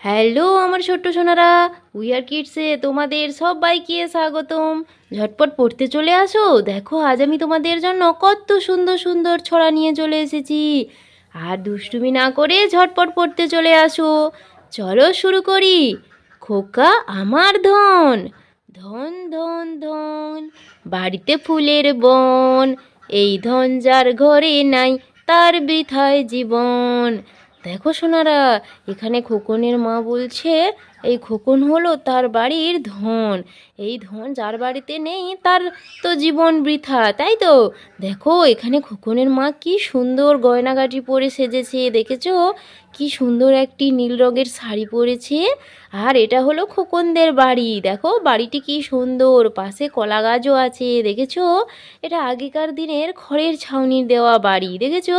Hello আমার ছোট্ট Sonara we are কিডসে তোমাদের সবাইকে স্বাগতম। ঝটপট পড়তে চলে আসো। দেখো, আজ আমি তোমাদের জন্য কত সুন্দর সুন্দর ছড়া নিয়ে চলে এসেছি। আর দুষ্টুমি না করে ঝটপট পড়তে চলে আসো। চলো শুরু করি। খোকা আমার ধন ধন ধন ধন, বাড়িতে ফুলের বন। এই ধন যার ঘরে নাই, তার বৃথায় জীবন। দেখো সোনারা এখানে খোকনের মা বলছে এই খোকন হলো তার বাড়ির ধন। এই ধন যার বাড়িতে নেই, তার তো জীবন বৃথা, তাই তো? দেখো, এখানে খোকনের মা কি সুন্দর গয়নাগাটি পরে সেজেছে, দেখেছ? কি সুন্দর একটি নীল রঙের শাড়ি পরেছে। আর এটা হলো খোকনদের বাড়ি। দেখো, বাড়িটি কি সুন্দর, পাশে কলা গাছও আছে, দেখেছ? এটা আগেকার দিনের খড়ের ছাউনির দেওয়া বাড়ি, দেখেছ?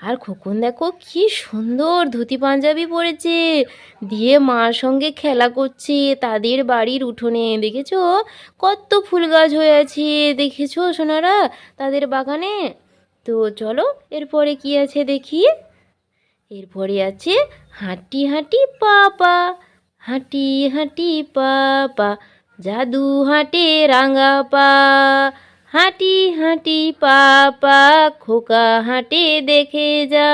আর খোকন দেখো কি সুন্দর ধুতি পাঞ্জাবি পরেছে। দিয়ে মার সঙ্গে খেলা করছে, তাদের বাড়ির উঠোনে, দেখেছ? কত ফুল গাছ হয়ে আছে, দেখেছ সোনারা? তাদের বাগানে? তো চলো, এরপরে কি আছে দেখি? এরপরে আছে হাঁটি হাঁটি পা পা হাঁটি হাঁটি পা পা জাদু হাঁটে রাঙা পা, হাঁটি হাঁটি পা পা খোকা হাঁটে দেখে যা।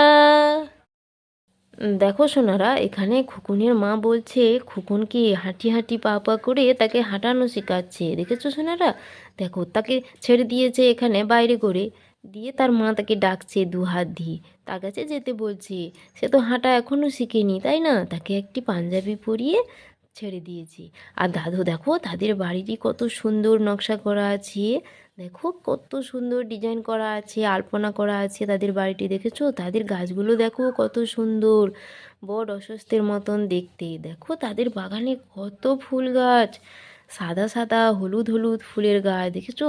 দেখো সোনারা, এখানে খোকনের মা বলছে খোকনকে হাঁটি হাঁটি পা পা করে তাকে হাঁটানো শেখাচ্ছে? দেখেছ সোনারা? দেখো, তাকে ছেড়ে দিয়েছে এখানে বাইরে করে। দিয়ে তার মা তাকে ডাকছে দু হাত দিয়ে। তার কাছে যেতে বলছে, সে তো হাঁটা এখনও শিখেনি, তাই না? তাকে একটি পাঞ্জাবি পরিয়ে ছেড়ে দিয়েছি। আর দাদু, দেখো, তাদের বাড়িটি কত সুন্দর নকশা করা আছে। দেখো কত সুন্দর ডিজাইন করা আছে, আলপনা করা আছে তাদের বাড়িটি দেখেছ? তাদের গাছগুলো দেখো কত সুন্দর। বড় অস্বস্তির মতন দেখতে। দেখো তাদের বাগানে কত ফুল গাছ। সাদা সাদা হলুদ হলুদ ফুলের গাছ, দেখেছ?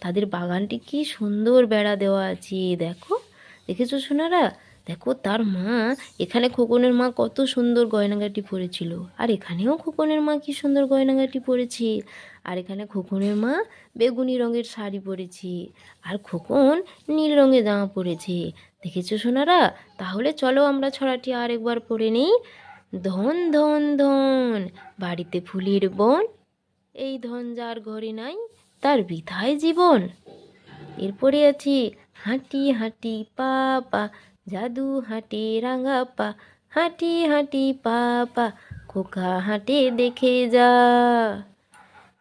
তাদের বাগানটি কি সুন্দর বেড়া দেওয়া আছে, দেখো। দেখেছ সোনারা? দেখো তার মা, এখানে খোকনের মা কত সুন্দর গয়নাগাটি পরেছিল। আর এখানেও খোকনের মা কি সুন্দর গয়নাগাটি পরেছে। আর এখানে খোকনের মা বেগুনি রঙের শাড়ি পরেছে। আর খোকন নীল রঙের জামা পরেছে। দেখেছ সোনারা? তাহলে চলো আমরা ছড়াটি আর একবার পড়ে নেই। ধন ধন ধন, বাড়িতে ফুলের বন। এই ধন যার ঘরে নাই, তার বৃথায় জীবন। এরপরে আছে হাঁটি হাঁটি, পা পা। জাদু হাঁটে রাঙা পা হাঁটি হাঁটি পা পা খোকা হাঁটে দেখে যা।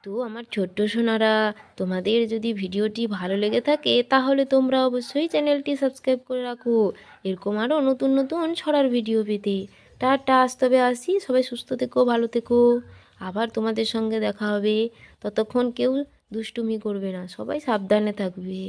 তো আমার ছোট্ট সোনারা, তোমাদের যদি ভিডিওটি ভালো লেগে থাকে, তাহলে তোমরা অবশ্যই চ্যানেলটি সাবস্ক্রাইব করে রাখো। এরকম আরও নতুন নতুন ছড়ার ভিডিও পেতে। টাটা, আজ তবে আসি। সবাই সুস্থ থেকো, ভালো থেকো। আবার তোমাদের সঙ্গে দেখা হবে। ততক্ষণ কেউ দুষ্টুমি করবে না। সবাই সাবধানে থাকবে।